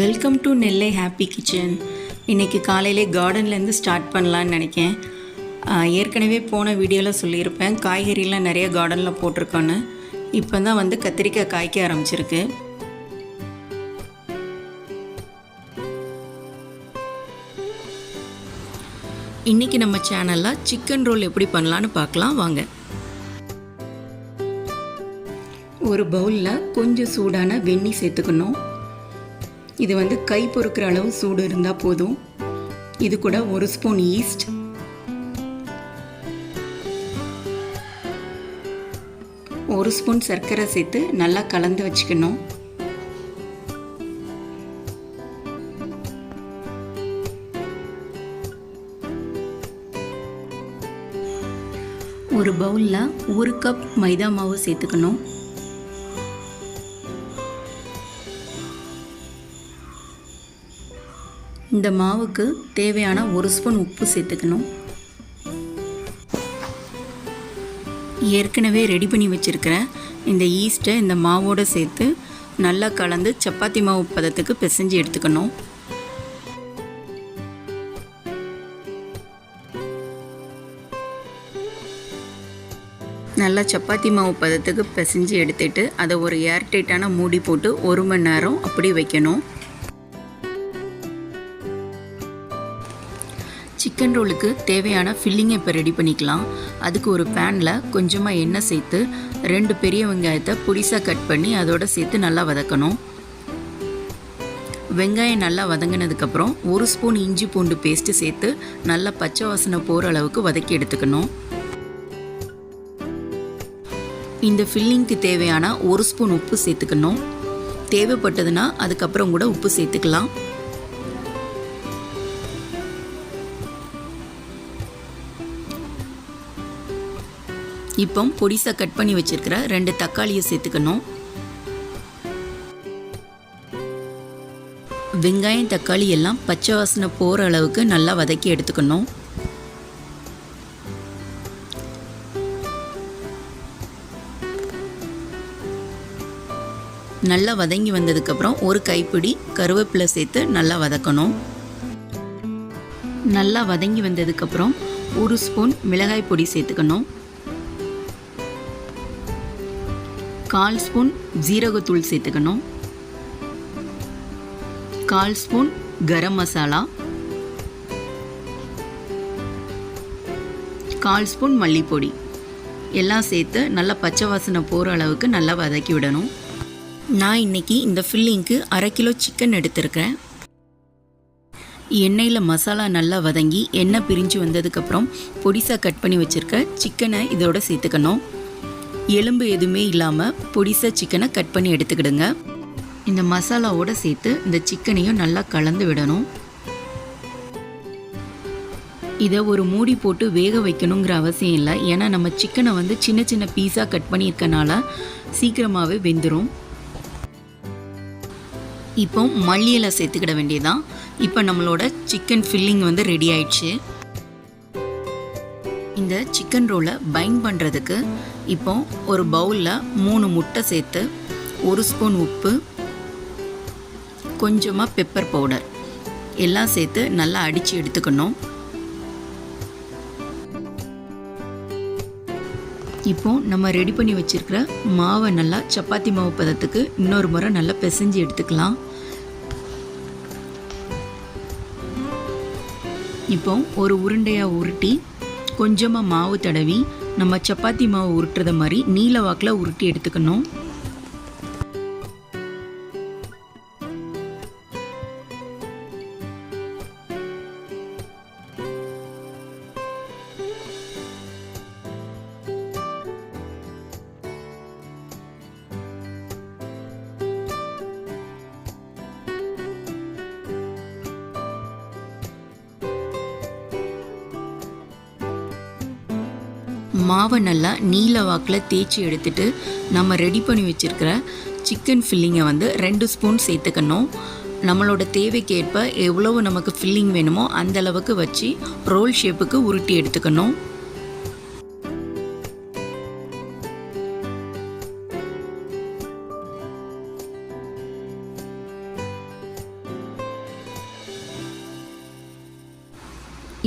Welcome to Nellai happy kitchen இன்றைக்கி காலையிலே கார்டன்லேருந்து start பண்ணலான்னு நினைக்கேன். ஏற்கனவே போன வீடியோவில் சொல்லியிருப்பேன். காய்கறிலாம் நிறைய கார்டனில் போட்டிருக்கோன்னு இப்போ தான் வந்து கத்திரிக்காய் காய்க்க ஆரம்பிச்சிருக்கு. இன்றைக்கி நம்ம சேனலில் சிக்கன் ரோல் எப்படி பண்ணலான்னு பார்க்கலாம். வாங்க. ஒரு பவுலில் கொஞ்சம் சூடான வெண்ணி சேர்த்துக்கணும். இது வந்து கை பொறுக்கிற அளவு சூடு இருந்தால் போதும். இது கூட ஒரு ஸ்பூன் ஈஸ்ட். ஒரு ஸ்பூன் சர்க்கரை சேர்த்து நல்லா கலந்து வச்சுக்கணும். ஒரு பவுலில் ஒரு கப் மைதா மாவு சேர்த்துக்கணும். இந்த மாவுக்கு தேவையான ஒரு ஸ்பூன் உப்பு சேர்த்துக்கணும். ஏற்கனவே ரெடி பண்ணி வச்சுருக்கிற இந்த ஈஸ்ட்டை இந்த மாவோடு சேர்த்து நல்லா கலந்து சப்பாத்தி மாவு பதத்துக்கு பிசைஞ்சு எடுத்துக்கணும். நல்லா சப்பாத்தி மாவு பதத்துக்கு பிசைஞ்சு எடுத்துட்டு அதை ஒரு ஏர்டைட்டான மூடி போட்டு ஒரு மணி நேரம் அப்படி வைக்கணும். சிக்கன் ரோலுக்கு தேவையான ஃபில்லிங்கை இப்போ ரெடி பண்ணிக்கலாம். அதுக்கு ஒரு பேனில் கொஞ்சமாக எண்ணெய் சேர்த்து ரெண்டு பெரிய வெங்காயத்தை பொடிசாக கட் பண்ணி அதோட சேர்த்து நல்லா வதக்கணும். வெங்காயம் நல்லா வதங்கினதுக்கப்புறம் ஒரு ஸ்பூன் இஞ்சி பூண்டு பேஸ்ட்டு சேர்த்து நல்லா பச்சை வாசனை போகிற அளவுக்கு வதக்கி எடுத்துக்கணும். இந்த ஃபில்லிங்க்கு தேவையான ஒரு ஸ்பூன் உப்பு சேர்த்துக்கணும். தேவைப்பட்டதுன்னா அதுக்கப்புறம் கூட உப்பு சேர்த்துக்கலாம். இப்போ பொடிசாக கட் பண்ணி வச்சிருக்கிற ரெண்டு தக்காளியை சேர்த்துக்கணும். வெங்காயம் தக்காளி எல்லாம் பச்சை வாசனை போகிற அளவுக்கு நல்லா வதக்கி எடுத்துக்கணும். நல்லா வதங்கி வந்ததுக்கப்புறம் ஒரு கைப்பிடி கருவேப்பிலை சேர்த்து நல்லா வதக்கணும். நல்லா வதங்கி வந்ததுக்கப்புறம் ஒரு ஸ்பூன் மிளகாய் பொடி சேர்த்துக்கணும். கால் ஸ்பூன் ஜீரகத்தூள் சேர்த்துக்கணும். கால் ஸ்பூன் கரம் மசாலா. கால் ஸ்பூன் மல்லிப்பொடி. எல்லாம் சேர்த்து நல்லா பச்சை வாசனை போகிற அளவுக்கு நல்லா வதக்கி விடணும். நான் இன்னைக்கு இந்த ஃபில்லிங்க்கு அரை கிலோ சிக்கன் எடுத்திருக்கிறேன். எண்ணெயில் மசாலா நல்லா வதங்கி எண்ணெய் பிரிஞ்சு வந்ததுக்கப்புறம் பொடிசாக கட் பண்ணி வச்சுருக்க சிக்கனை இதோட சேர்த்துக்கணும். எலும்பு எதுவுமே இல்லாமல் பொடிசாக சிக்கனை கட் பண்ணி எடுத்துக்கிடுங்க. இந்த மசாலாவோட சேர்த்து இந்த சிக்கனையும் நல்லா கலந்து விடணும். இதை ஒரு மூடி போட்டு வேக வைக்கணுங்கிற அவசியம் இல்லை. ஏன்னா நம்ம சிக்கனை வந்து சின்ன சின்ன பீஸாக கட் பண்ணியிருக்கனால சீக்கிரமாகவே வெந்துடும் இப்போ மல்லியில் சேர்த்துக்கிட வேண்டியதான் இப்போ நம்மளோட சிக்கன் ஃபில்லிங் வந்து ரெடி ஆயிடுச்சு. இந்த சிக்கன் ரோலை பைண்ட் பண்ணுறதுக்கு இப்போ ஒரு பவுலில் மூணு முட்டை சேர்த்து ஒரு ஸ்பூன் உப்பு கொஞ்சமாக பெப்பர் பவுடர் எல்லாம் சேர்த்து நல்லா அடித்து எடுத்துக்கணும். இப்போ நம்ம ரெடி பண்ணி வச்சுருக்கிற மாவை நல்லா சப்பாத்தி மாவு பதத்துக்கு இன்னொரு முறை நல்லா பிசைஞ்சு எடுத்துக்கலாம். இப்போ ஒரு உருண்டையாக உருட்டி கொஞ்சமாக மாவு தடவி நம்ம சப்பாத்தி மாவு உருட்டுறத மாதிரி நீல வாக்கில் உருட்டி எடுத்துக்கணும். மாவை நல்லா நீல வாக்கில் தேய்ச்சி எடுத்துட்டு நம்ம ரெடி பண்ணி வச்சுருக்கிற சிக்கன் ஃபில்லிங்கை வந்து ரெண்டு ஸ்பூன் சேர்த்துக்கணும். நம்மளோட தேவைக்கேற்ப எவ்வளவு நமக்கு ஃபில்லிங் வேணுமோ அந்த அளவுக்கு வச்சு ரோல் ஷேப்புக்கு உருட்டி எடுத்துக்கணும்.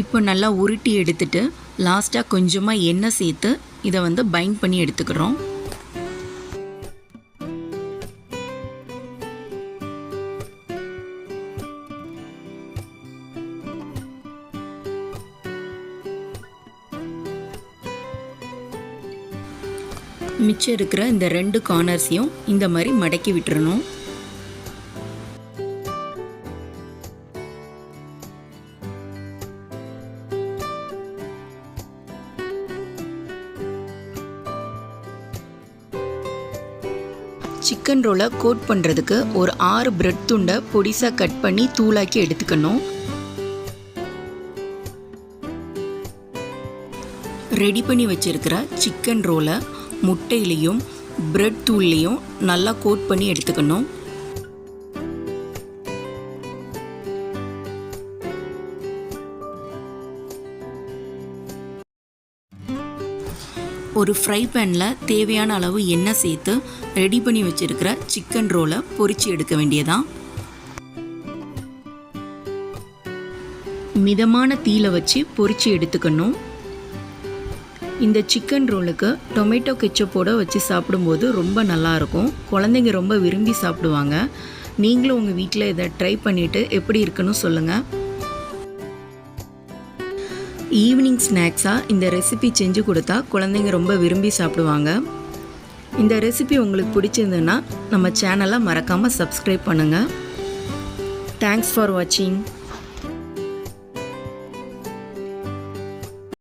இப்போ நல்லா உருட்டி எடுத்துட்டு லாஸ்ட்டாக கொஞ்சமாக எண்ணெய் சேர்த்து இதை வந்து பைண்ட் பண்ணி எடுத்துக்கிறோம். மிச்சம் இருக்கிற இந்த ரெண்டு கார்னர்ஸையும் இந்த மாதிரி மடக்கி விட்டுறணும். சிக்கன் ரோலை கோட் பண்ணுறதுக்கு ஒரு ஆறு பிரெட் துண்டை பொடிசாக கட் பண்ணி தூளாக்கி எடுத்துக்கணும். ரெடி பண்ணி வச்சுருக்கிற சிக்கன் ரோலை முட்டையிலையும் பிரெட் தூள்லையும் நல்லா கோட் பண்ணி எடுத்துக்கணும். ஒரு ஃப்ரை பேனில் தேவையான அளவு எண்ணெய் சேர்த்து ரெடி பண்ணி வச்சுருக்கிற சிக்கன் ரோலை பொறிச்சு எடுக்க வேண்டியதான் மிதமான தீயில வச்சு பொரிச்சு எடுத்துக்கணும். இந்த சிக்கன் ரோலுக்கு டொமேட்டோ கெச்சப்போடு வச்சு சாப்பிடும்போது ரொம்ப நல்லாயிருக்கும் குழந்தைங்க ரொம்ப விரும்பி சாப்பிடுவாங்க. நீங்களும் உங்கள் வீட்டில் இதை ட்ரை பண்ணிவிட்டு எப்படி இருக்குன்னு சொல்லுங்கள் ஈவினிங் ஸ்நாக்ஸாக இந்த ரெசிபி செஞ்சு கொடுத்தா குழந்தைங்க ரொம்ப விரும்பி சாப்பிடுவாங்க. இந்த ரெசிபி உங்களுக்கு பிடிச்சிருந்ததுன்னா நம்ம சேனலை மறக்காமல் சப்ஸ்கிரைப் பண்ணுங்கள் தேங்க்ஸ் ஃபார் வாட்சிங்